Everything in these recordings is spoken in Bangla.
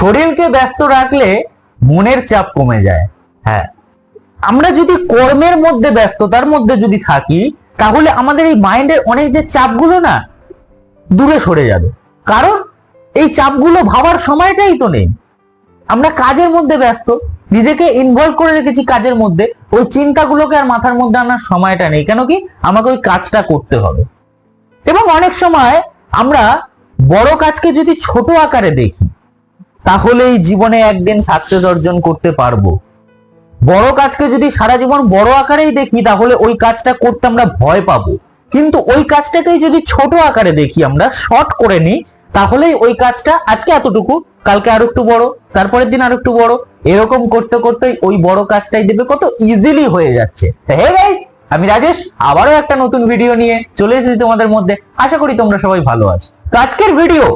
শরীরকে ব্যস্ত রাখলে মনের চাপ কমে যায়। হ্যাঁ। আমরা যদি কর্মের মধ্যে ব্যস্ততার মধ্যে যদি থাকি, তাহলে আমাদের এই মাইন্ডের অনেক যে চাপগুলো না, দূরে সরে যাবে। কারণ এই চাপগুলো ভাবার সময়টাই তো নেই। আমরা কাজের মধ্যে ব্যস্ত, নিজেকে ইনভলভ করে রেখেছি কাজের মধ্যে, ওই চিন্তাগুলোকে আর মাথার মধ্যে আনার সময়টা নেই। কেন কি? আমাকে ওই কাজটা করতে হবে। এবং অনেক সময় আমরা বড় কাজকে যদি ছোট আকারে দেখি তাহলেই জীবনে একদিন সাকসেস অর্জন করতে পারব। বড় কাজকে যদি সারা জীবন বড় আকারেই দেখি, তাহলে ওই কাজটা করতে আমরা ভয় পাবো। কিন্তু ওই কাজটাকেই যদি ছোট আকারে দেখি আমরা, শর্ট করে নিই, তাহলেই ওই কাজটা আজকে এতটুকু, কালকে আরও একটু বড়, তারপরের দিন আরও একটু বড়, এরকম করতে করতে ওই বড় কাজটাই দেবে কত ইজিলি হয়ে যাচ্ছে। আমি রাজেশ, আবারও একটা নতুন ভিডিও নিয়ে চলে এসেছি তোমাদের মধ্যে। আশা করি তোমরা সবাই ভালো আছো। আজকের ভিডিও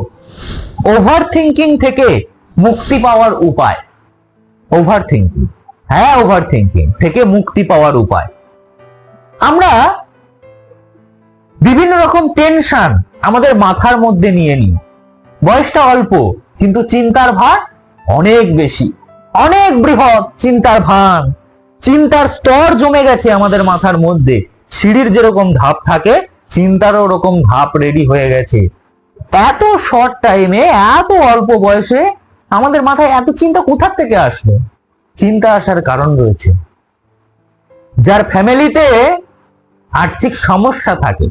ওভার থিঙ্কিং থেকে মুক্তি পাওয়ার উপায়। ওভার থিঙ্কিং হ্যাঁ ওভার থিঙ্কিং থেকে মুক্তি পাওয়ার উপায়। আমরা বিভিন্ন রকম টেনশন আমাদের মাথার মধ্যে নিয়ে নিই। বয়সটা অল্প, কিন্তু চিন্তার ভার অনেক বেশি। অনেক বৃহৎ চিন্তার ভান। চিন্তার স্তর জমে গেছে আমাদের মাথার মধ্যে। সিঁড়ির যেরকম ধাপ থাকে, চিন্তারও ওরকম ধাপ রেডি হয়ে গেছে। এত শর্ট টাইমে এত অল্প বয়সে আমাদের মাথায় এত চিন্তা কোথার থেকে আসলো? চিন্তা আসার কারণ রয়েছে। যার ফ্যামিলিতে আর্থিক সমস্যা থাকে,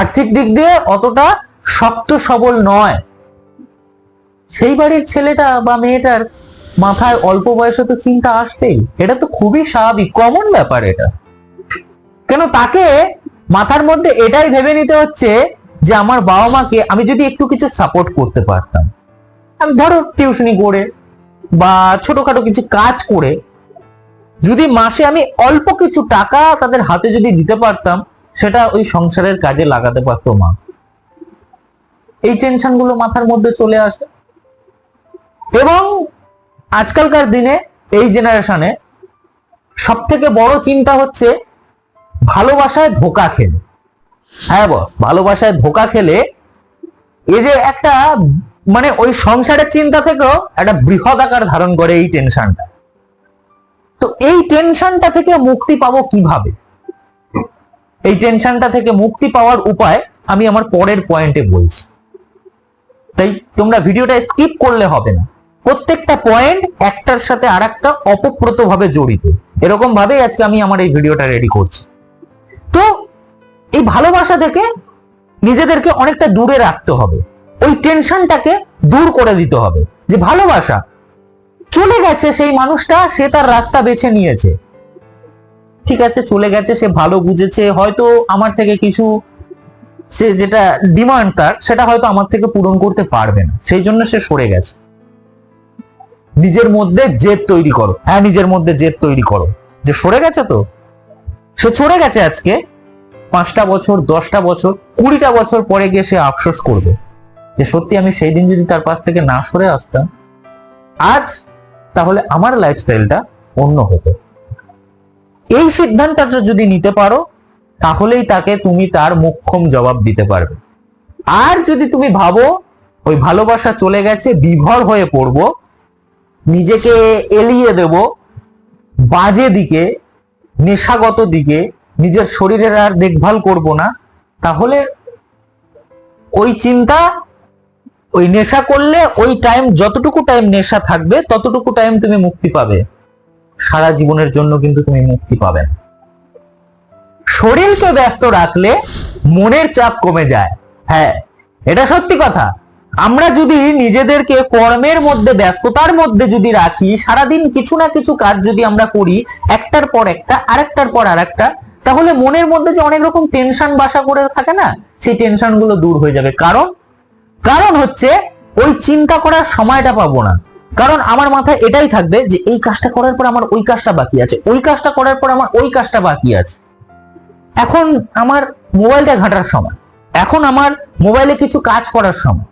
আর্থিক দিক দিয়ে অতটা শক্ত সবল নয়। সেই বাড়ির ছেলেটা বা মেয়েটার মাথায় অল্প বয়সে তো চিন্তা আসতেই। এটা তো খুবই স্বাভাবিক কমন ব্যাপার এটা। কেন তাকে মাথার মধ্যে এটাই ভেবে নিতে হচ্ছে যে আমার বাবা মাকে আমি যদি একটু কিছু সাপোর্ট করতে পারতাম। আমি ধরো টিউশনি করে বা ছোটখাটো কিছু কাজ করে, যদি মাসে আমি অল্প কিছু টাকা তাদের হাতে যদি দিতে পারতাম, সেটা ওই সংসারের কাজে লাগাতে পারতো মা। এই টেনশনগুলো মাথার মধ্যে চলে আসে। এবং আজকালকার দিনে এই জেনারেশনে সব থেকে বড় চিন্তা হচ্ছে ভালোবাসায় ধোকা খেলে। হ্যাঁ বস ভালোবাসায় ধোকা খেলে এই যে একটা মানে ওই সংসারের চিন্তা থেকেও একটা বৃহৎ আকার ধারণ করে এই টেনশনটা তো এই টেনশনটা থেকে মুক্তি পাবো কীভাবে? এই টেনশনটা থেকে মুক্তি পাওয়ার উপায় আমি আমার পরের পয়েন্টে বলছি। তাই তোমরা ভিডিওটা স্কিপ করলে হবে না। প্রত্যেকটা পয়েন্ট একটার সাথে আর একটা অপপ্রত ভাবে জড়িত। এরকম ভাবে আজকে আমি আমার এই ভিডিওটা রেডি করছি। তো এই ভালোবাসা থেকে নিজেদেরকে অনেকটা দূরে রাখতে হবে। ওই টেনশনটাকে দূর করে দিতে হবে, যে ভালোবাসা। চলে গেছে সেই মানুষটা, সে তার রাস্তা বেছে নিয়েছে। ঠিক আছে, চলে গেছে, সে ভালো বুঝেছে, হয়তো আমার থেকে কিছু, সে যেটা ডিমান্ড তার, সেটা হয়তো আমার থেকে পূরণ করতে পারবে না। সেই জন্য সে সরে গেছে। নিজের মধ্যে জেদ তৈরি করো। হ্যাঁ নিজের মধ্যে জেদ তৈরি করো। যে সরে গেছে তো? সে সরে গেছে আজকে, পাঁচটা বছর, দশটা বছর, কুড়িটা বছর পরে গিয়ে সে আফসোস করবে। যে সত্যি আমি সেই দিন যদি তার পাশ থেকে না সরে আসতাম, আজ তাহলে আমার লাইফস্টাইলটা অন্য হতো। এই সিদ্ধান্তটা যদি নিতে পারো, তাহলেই তাকে তুমি তার মুখ্যম জবাব দিতে পারবে। আর যদি তুমি ভাবো, ওই ভালোবাসা চলে গেছে, বিভর হয়ে পড়ব, নিজেকে এলিয়ে দেব, বাজে দিকে, নেশাগত দিকে, নিজের শরীরের আর দেখভাল করব না, তাহলে ওই চিন্তা ওই নেশা করলে ওই টাইম যতটুকু টাইম নেশা থাকবে, ততটুকু টাইম তুমি মুক্তি পাবে। সারা জীবনের জন্য কিন্তু তুমি মুক্তি পাবে। শরীরকে ব্যস্ত রাখলে মনের চাপ কমে যায়। হ্যাঁ এটা সত্যি কথা। আমরা যদি নিজেদেরকে কর্মের মধ্যে, ব্যস্ততার মধ্যে যদি রাখি, সারাদিন কিছু না কিছু কাজ যদি আমরা করি, একটার পর একটা, আরেকটার পর আরেকটা, তাহলে মনের মধ্যে যে অনেক রকম টেনশন বাসা করে থাকে না, সেই টেনশনগুলো দূর হয়ে যাবে। কারণ কারণ হচ্ছে ওই চিন্তা করার সময়টা পাবো না। কারণ আমার মাথায় এটাই থাকবে যে এই কাজটা করার পর আমার ওই কাজটা বাকি আছে, ওই কাজটা করার পর আমার ওই কাজটা বাকি আছে। এখন আমার মোবাইলটা ঘাটার সময়, এখন আমার মোবাইলে কিছু কাজ করার সময়।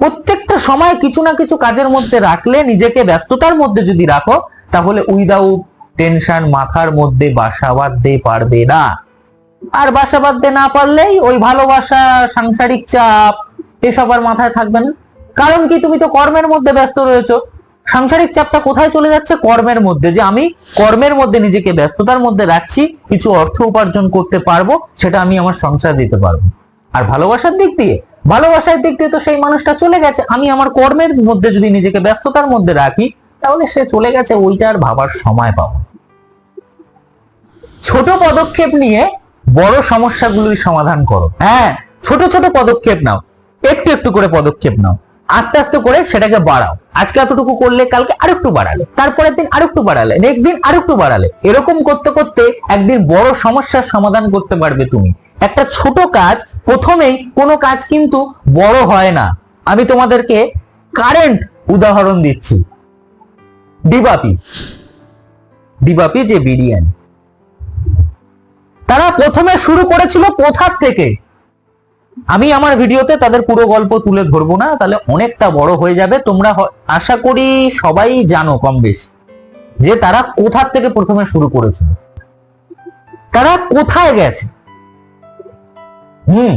প্রত্যেকটা সময় কিছু না কিছু কাজের মধ্যে রাখলে নিজেকে ব্যস্ততার মধ্যে যদি রাখো, তাহলে উইদাউট টেনশন মাথার মধ্যে বাসা বাঁধতে পারবে না। আর বাসা বাঁধতে না পারলেই ওই ভালোবাসা, সাংসারিক চাপ এসব আর মাথায় থাকবে না। কারণ কি, তুমি তো কর্মের মধ্যে ব্যস্ত রয়েছো। সাংসারিক চাপটা কোথায় চলে যাচ্ছে? কর্মের মধ্যে। যে আমি কর্মের মধ্যে নিজেকে ব্যস্ততার মধ্যে রাখছি, কিছু অর্থ উপার্জন করতে পারব, সেটা আমি আমার সংসার দিতে পারব। আর ভালোবাসার দিক দিয়ে, ভালোবাসার দিক দিয়ে তো সেই মানুষটা চলে গেছে। আমি আমার কর্মের মধ্যে যদি নিজেকে ব্যস্ততার মধ্যে রাখি, তাহলে সে চলে গেছে, ওইটা আর ভাবার সময় পাবো ছোট পদক্ষেপ নিয়ে বড় সমস্যাগুলির সমাধান করো। হ্যাঁ ছোট ছোট পদক্ষেপ নাও। একটু একটু করে পদক্ষেপ নাও। আস্তে আস্তে করে সেটাকে বাড়াও। আজকে এতটুকু করলে, কালকে আর একটু বাড়ালে, তারপরের দিন আরেকটু বাড়ালে নেক্সট দিন আর একটু বাড়ালে, এরকম করতে করতে একদিন বড় সমস্যার সমাধান করতে পারবে তুমি। একটা ছোট কাজ, প্রথমেই কোনো কাজ কিন্তু বড় হয় না। আমি তোমাদেরকে কারেন্ট উদাহরণ দিচ্ছি। ডিবাপি। ডিবাপি যে বিরিয়ানি। তারা প্রথমে শুরু করেছিল কোথার থেকে। আমি আমার ভিডিওতে তাদের পুরো গল্প তুলে ধরবো না, তাহলে অনেকটা বড় হয়ে যাবে। তোমরা আশা করি সবাই জানো কম বেশি, যে তারা কোথার থেকে প্রথমে শুরু করেছিল। তারা কোথায় গেছে? হুম,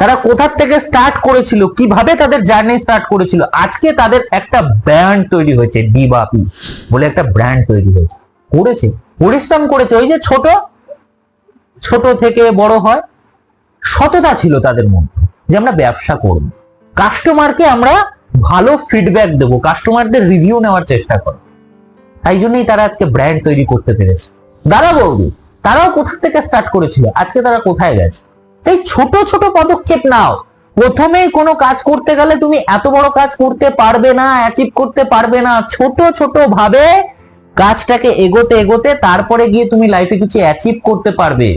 তারা কোথার থেকে স্টার্ট করেছিল? কীভাবে তাদের জার্নি স্টার্ট করেছিল? আজকে তাদের একটা ব্র্যান্ড তৈরি হয়েছে ডিবাপি বলে একটা ব্র্যান্ড তৈরি হয়েছে। করেছে, পরিশ্রম করেছে, ওই যে ছোট ছোট থেকে বড় হয়। সততা ছিল তাদের মধ্যে যে আমরা ব্যবসা করব। কাস্টমারকে আমরা ভালো ফিডব্যাক দেবো কাস্টমারদের রিভিউ নেওয়ার চেষ্টা করো তাই জন্যই তারা আজকে ব্র্যান্ড তৈরি করতে পেরেছে। দাদা বৌদি, তারাও কোথা থেকে স্টার্ট করেছিল? আজকে তারা কোথায় গেছে? এই ছোট ছোট পদক্ষেপ নাও। প্রথমেই কোনো কাজ করতে গেলে তুমি এত বড় কাজ করতে পারবে না অ্যাচিভ করতে পারবে না। ছোট ছোট ভাবে কাজটাকে এগোতে এগোতে তারপরে গিয়ে তুমি লাইফে কিছু অ্যাচিভ করতে পারবে।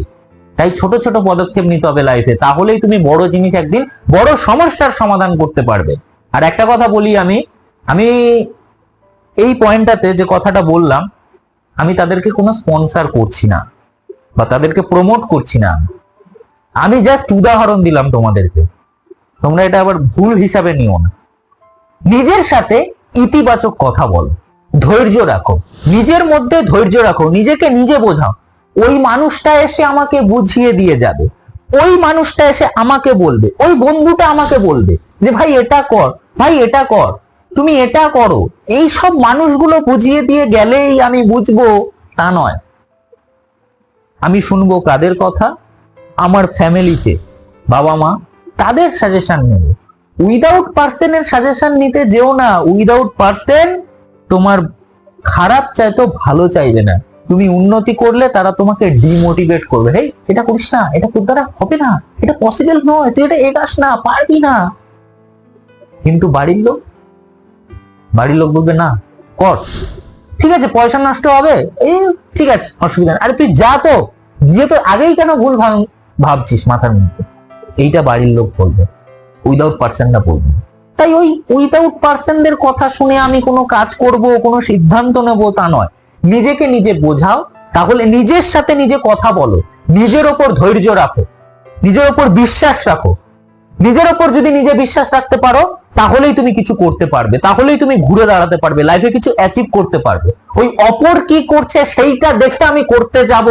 তাই ছোট ছোট পদক্ষেপ নিতে হবে লাইফে তাহলেই তুমি বড় জিনিস একদিন বড় সমস্যার সমাধান করতে পারবে। আর একটা কথা বলি আমি। আমি এই পয়েন্টটাতে যে কথাটা বললাম, আমি তাদেরকে কোনো স্পন্সর করছি না বা তাদেরকে প্রমোট করছি না। আমি জাস্ট উদাহরণ দিলাম তোমাদেরকে। তোমরা এটা আবার ভুল হিসাবে নিও না। নিজের সাথে ইতিবাচক কথা বলো। ধৈর্য রাখো। নিজের মধ্যে ধৈর্য রাখো। নিজেকে নিজে বোঝাও। ওই মানুষটা এসে আমাকে বুঝিয়ে দিয়ে যাবে। ওই মানুষটা এসে আমাকে বলবে। ওই বন্ধুটা আমাকে বলবে যে, ভাই, এটা কর, ভাই, এটা কর, তুমি এটা করো। এই সব মানুষগুলো বুঝিয়ে দিয়ে গেলেই আমি বুঝব তা নয়। আমি শুনব কাদের কথা? আমার ফ্যামিলিতে। বাবা মা, তাদের সাজেশন নেব। উইদাউট পার্সনের সাজেশন নিতে যেও না। উইদাউট পার্সন তোমার খারাপ চাইতো ভালো চাইবে না। তুমি উন্নতি করলে তারা তোমাকে ডিমোটিভেট করবে। হেই, এটা করিস না, এটা তোর দ্বারা হবে না, এটা পসিবল নয়, তুই এটা এগাস না, পারবি না। কিন্তু বাড়ির লোক বাড়ির লোক বলবে, না, কর। ঠিক আছে, পয়সা নষ্ট হবে, এই ঠিক আছে, অসুবিধা আরে তুই যা তো, গিয়ে তো আগেই কেন ভুল ভাব- ভাবছিস মাথার মধ্যে? এইটা বাড়ির লোক বলবে উইদাউট পার্সনটা বলবে তাই ওই উইদাউট পার্সনদের কথা শুনে আমি কোনো কাজ করব, কোনো সিদ্ধান্ত নেব তা নয়। নিজেকে নিজে বোঝাও, তাহলে নিজের সাথে নিজে কথা বলো, নিজের ওপর ধৈর্য রাখো, নিজের ওপর বিশ্বাস রাখো। নিজের ওপর যদি নিজে বিশ্বাস রাখতে পারো, তাহলেই তুমি কিছু করতে পারবে, তাহলেই তুমি ঘুরে দাঁড়াতে পারবে লাইফে কিছু অ্যাচিভ করতে পারবে। ওই অপর কি করছে সেইটা দেখে আমি করতে যাব,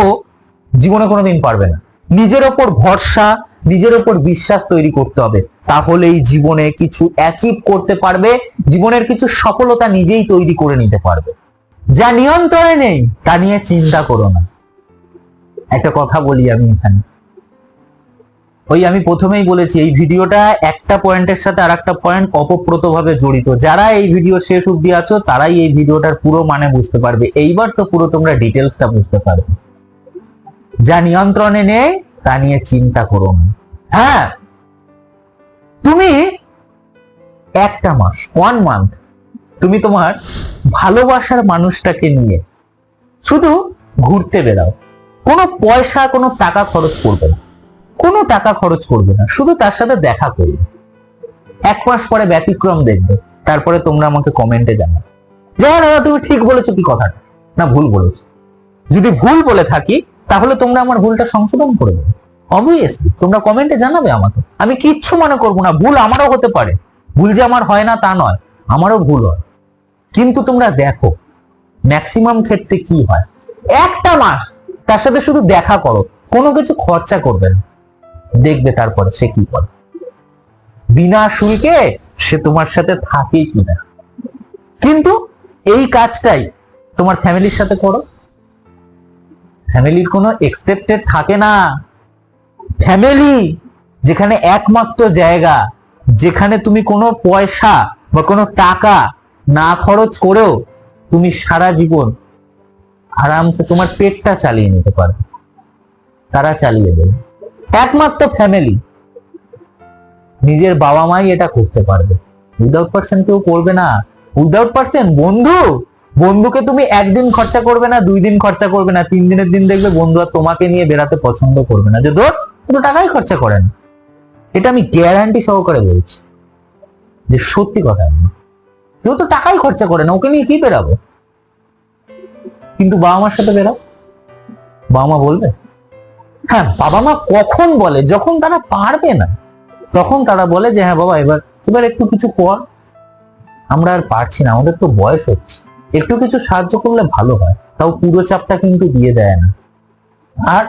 জীবনে কোনোদিন পারবে না। নিজের ওপর ভরসা, নিজের ওপর বিশ্বাস তৈরি করতে হবে, তাহলেই জীবনে কিছু অ্যাচিভ করতে পারবে, জীবনের কিছু সফলতা নিজেই তৈরি করে নিতে পারবে। যা নিয়ন্ত্রণে নেই, তা নিয়ে চিন্তা করো না। একটা কথা বলি আমি এখানে। ওই আমি প্রথমেই বলেছি, এই ভিডিওটা একটা পয়েন্টের সাথে আর একটা পয়েন্ট অপপ্রতভাবে জড়িত। যারা এই ভিডিও শেষ অব্দি আছো, তারাই এই ভিডিওটার পুরো মানে বুঝতে পারবে। এইবার তো পুরো তোমরা ডিটেলসটা বুঝতে পারবে। যা নিয়ন্ত্রণে নেই, তা নিয়ে চিন্তা করো না। হ্যাঁ তুমি একটা মাস ওয়ান মান্থ তুমি তোমার ভালোবাসার মানুষটাকে নিয়ে শুধু ঘুরতে বেরাও কোনো পয়সা, কোনো টাকা খরচ করবে না। কোনো টাকা খরচ করবে না। শুধু তার সাথে দেখা করবে। এক মাস পরে ব্যতিক্রম দেখবে। তারপরে তোমরা আমাকে কমেন্টে জানাবে যে হ্যাঁ দাদা, তুমি ঠিক বলেছ কি কথাটা? না, ভুল বলেছ। যদি ভুল বলে থাকি, তাহলে তোমরা আমার ভুলটা সংশোধন করে দেবে। অবভিয়াসলি তোমরা কমেন্টে জানাবে আমাকে। আমি কিচ্ছু মনে করব না। ভুল আমারও হতে পারে। ভুল যে আমার হয় না তা নয়। আমারও ভুল হয়। কিন্তু তোমরা দেখো ম্যাক্সিমাম ক্ষেত্রে কি হয়? একটা মাস তার সাথে শুধু দেখা করো, কোনো কিছু খরচা করবে না। দেখবে তারপরে সে কি করে? বিনা শুল্কে সে তোমার সাথে থাকে কিনা। কিন্তু এই কাজটাই তোমার ফ্যামিলির সাথে করো। ফ্যামিলির কোনো এক্সপেক্টেড থাকে না। ফ্যামিলি যেখানে একমাত্র জায়গা, যেখানে তুমি কোনো পয়সা বা কোনো টাকা না খরচ করেও তুমি সারা জীবন আরামসে তোমার পেটটা চালিয়ে নিতে পারবে তারা চালিয়ে দেবে। একমাত্র ফ্যামিলি নিজের বাবা মাই এটা করতে পারবে। উইদাউট পার্সন কেউ করবে না। উইদাউট পার্সন বন্ধু, বন্ধুকে তুমি একদিন খরচা করবে না, দুই দিন খরচা করবে না, তিন দিনের দিন দেখবে বন্ধু আর তোমাকে নিয়ে বেড়াতে পছন্দ করবে না। যে ধর কোনো টাকাই খরচা করেন এটা আমি গ্যারান্টি সহকারে বলছি। যে সত্যি কথা আমি যেহেতু টাকাই খরচা করে না, ওকে নিয়ে কি বেরাবো? কিন্তু বাবা মার সাথে বেরাও। বাবা মা বলবে? হ্যাঁ বাবা মা কখন বলে? যখন তারা পারবে না, তখন তারা বলে যে হ্যাঁ বাবা, এবার এবার একটু কিছু কর। আমরা আর পারছি না, আমাদের তো বয়স হচ্ছে। একটু কিছু সাহায্য করলে ভালো হয়, তাও পুরো চাপটা কিন্তু দিয়ে দেয় না। আর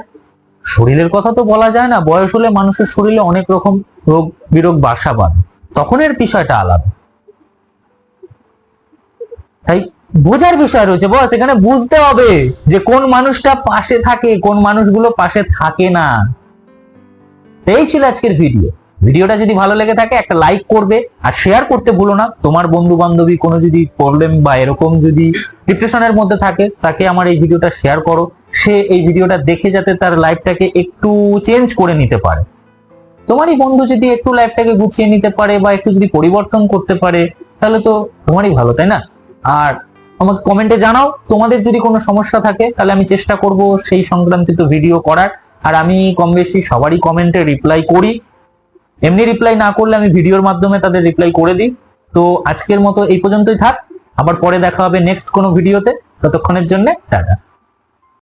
শরীরের কথা তো বলা যায় না, বয়স হলে মানুষের শরীরে অনেক রকম রোগ বিরোগ বাসা বাঁধে, তখন এর বিষয়টা আলাদা। তাই বোঝার বিষয় রয়েছে বস এখানে বুঝতে হবে যে কোন মানুষটা পাশে থাকে, কোন মানুষগুলো পাশে থাকে না। এই ছিল আজকের ভিডিও ভিডিওটা যদি ভালো লেগে থাকে, একটা লাইক করবে, আর শেয়ার করতে ভুলো না। তোমার বন্ধু বান্ধবী কোনো যদি প্রবলেম বা এরকম যদি ডিপ্রেশনের মধ্যে থাকে, তাকে আমার এই ভিডিওটা শেয়ার করো। সে এই ভিডিওটা দেখে যাতে তার লাইফটাকে একটু চেঞ্জ করে নিতে পারে। তোমারই বন্ধু যদি একটু লাইফটাকে গুছিয়ে নিতে পারে বা একটু যদি পরিবর্তন করতে পারে, তাহলে তো তোমারই ভালো, তাই না? আর আমাকে কমেন্টে জানাও, তোমাদের যদি কোনো সমস্যা থাকে, তাহলে আমি চেষ্টা করব সেই সংক্রান্তিত ভিডিও করার। আর আমি কম বেশি সবারই কমেন্টে রিপ্লাই করি। এমনি রিপ্লাই না করলে আমি ভিডিওর মাধ্যমে তাদের রিপ্লাই করে দিই। তো আজকের মতো এই পর্যন্তই থাক। আবার পরে দেখা হবে নেক্সট কোনো ভিডিওতে ততক্ষণের জন্য টাটা।